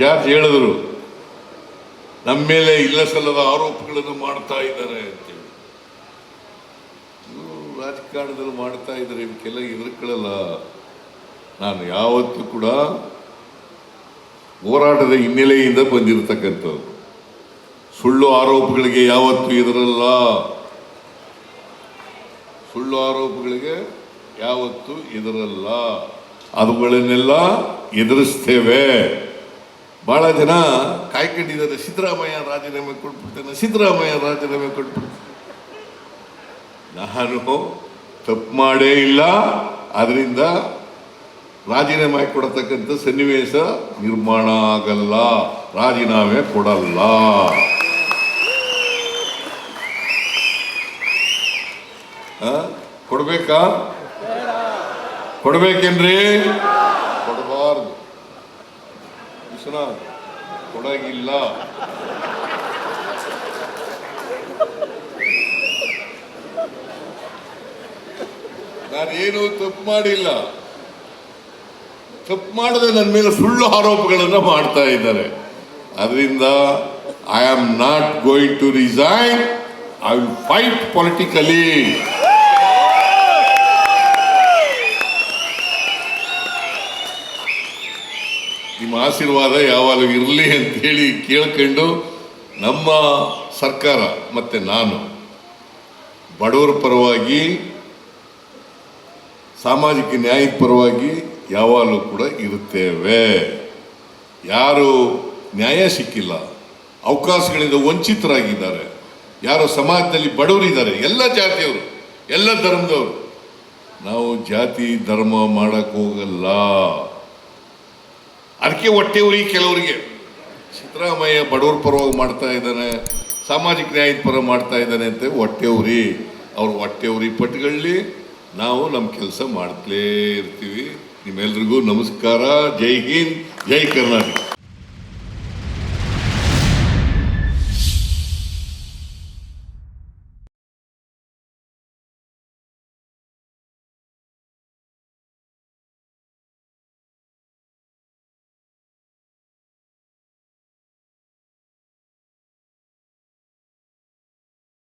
George ಹೇಳಿದ್ರು, ನಮ್ಮ ಮೇಲೆ ಇಲ್ಲ ಸಲ್ಲದ ಆರೋಪಗಳನ್ನು ಮಾಡ್ತಾ ಇದ್ದಾರೆ ಅಂತೇಳಿ. ರಾಜಕಾರಣದಲ್ಲಿ ಮಾಡ್ತಾ ಇದ್ದಾರೆ, ಇವಕ್ಕೆಲ್ಲ ಎದುರ್ಕೊಳ್ಳಲ್ಲ ನಾನು ಯಾವತ್ತೂ ಕೂಡ ಹೋರಾಟದ ಹಿನ್ನೆಲೆಯಿಂದ ಬಂದಿರತಕ್ಕಂಥದ್ದು ಸುಳ್ಳು ಆರೋಪಗಳಿಗೆ ಯಾವತ್ತೂ ಇದರಲ್ಲ ಸುಳ್ಳು ಆರೋಪಗಳಿಗೆ ಯಾವತ್ತೂ ಇದರಲ್ಲ ಅವುಗಳನ್ನೆಲ್ಲ ಎದುರಿಸ್ತೇವೆ. ಬಹಳ ಜನ ಕಾಯ್ಕೊಂಡಿದ್ದಾರೆ. ಸಿದ್ದರಾಮಯ್ಯ ರಾಜೀನಾಮೆ ಕೊಟ್ಬಿಡ್ತೇನೆ, ಸಿದ್ದರಾಮಯ್ಯ ರಾಜೀನಾಮೆ ಕೊಟ್ಬಿಡ್ತೇನೆ. ನಾನು ತಪ್ಪು ಮಾಡೇ ಇಲ್ಲ. ಅದರಿಂದ ರಾಜೀನಾಮೆ ಕೊಡತಕ್ಕಂಥ ಸನ್ನಿವೇಶ ನಿರ್ಮಾಣ ಆಗಲ್ಲ. ರಾಜೀನಾಮೆ ಕೊಡಲ್ಲ. ಕೊಡಬೇಕಾ ಕೊಡ್ಬೇಕಾ? ಕೊಡ್ಬೇಕೇನ್ರಿ? ವಿಶ್ವನಾಥ್ ಕೊಡಗಿಲ್ಲ. ನಾನೇನು ತಪ್ಪು ಮಾಡಿಲ್ಲ. ತಪ್ಪು ಮಾಡದೆ ನನ್ನ ಮೇಲೆ ಸುಳ್ಳು ಆರೋಪಗಳನ್ನು ಮಾಡ್ತಾ ಇದ್ದಾರೆ. ಅದರಿಂದ I am not going to resign I will fight politically ನಿಮ್ಮ ಆಶೀರ್ವಾದ ಯಾವಾಗ ಇರಲಿ ಅಂತೇಳಿ ಕೇಳ್ಕೊಂಡು ನಮ್ಮ ಸರ್ಕಾರ ಮತ್ತು ನಾನು ಬಡವರ ಪರವಾಗಿ, ಸಾಮಾಜಿಕ ನ್ಯಾಯದ ಪರವಾಗಿ ಯಾವಾಗಲೂ ಕೂಡ ಇರುತ್ತೇವೆ. ಯಾರು ನ್ಯಾಯ ಸಿಕ್ಕಿಲ್ಲ, ಅವಕಾಶಗಳಿಂದ ವಂಚಿತರಾಗಿದ್ದಾರೆ, ಯಾರು ಸಮಾಜದಲ್ಲಿ ಬಡವರಿದ್ದಾರೆ, ಎಲ್ಲ ಜಾತಿಯವರು, ಎಲ್ಲ ಧರ್ಮದವರು, ನಾವು ಜಾತಿ ಧರ್ಮ ಮಾಡಕ್ ಹೋಗಲ್ಲ ಅದಕ್ಕೆ ಹೊಟ್ಟೆ ಉರಿ ಕೆಲವರಿಗೆ. ಸಿದ್ದರಾಮಯ್ಯ ಬಡವ್ರ ಪರವಾಗಿ ಮಾಡ್ತಾ ಇದ್ದಾನೆ, ಸಾಮಾಜಿಕ ನ್ಯಾಯದ ಪರ ಮಾಡ್ತಾ ಇದ್ದಾನೆ ಅಂತ ಹೊಟ್ಟೆ ಉರಿ. ಅವ್ರು ಹೊಟ್ಟೆ ಉರಿ ಪಟ್ಟುಗಳಲ್ಲಿ ನಾವು ನಮ್ಮ ಕೆಲಸ ಮಾಡ್ತಲೇ ಇರ್ತೀವಿ. ನಿಮ್ಮೆಲ್ರಿಗೂ ನಮಸ್ಕಾರ. ಜೈ ಹಿಂದ್, ಜೈ ಕರ್ನಾಟಕ.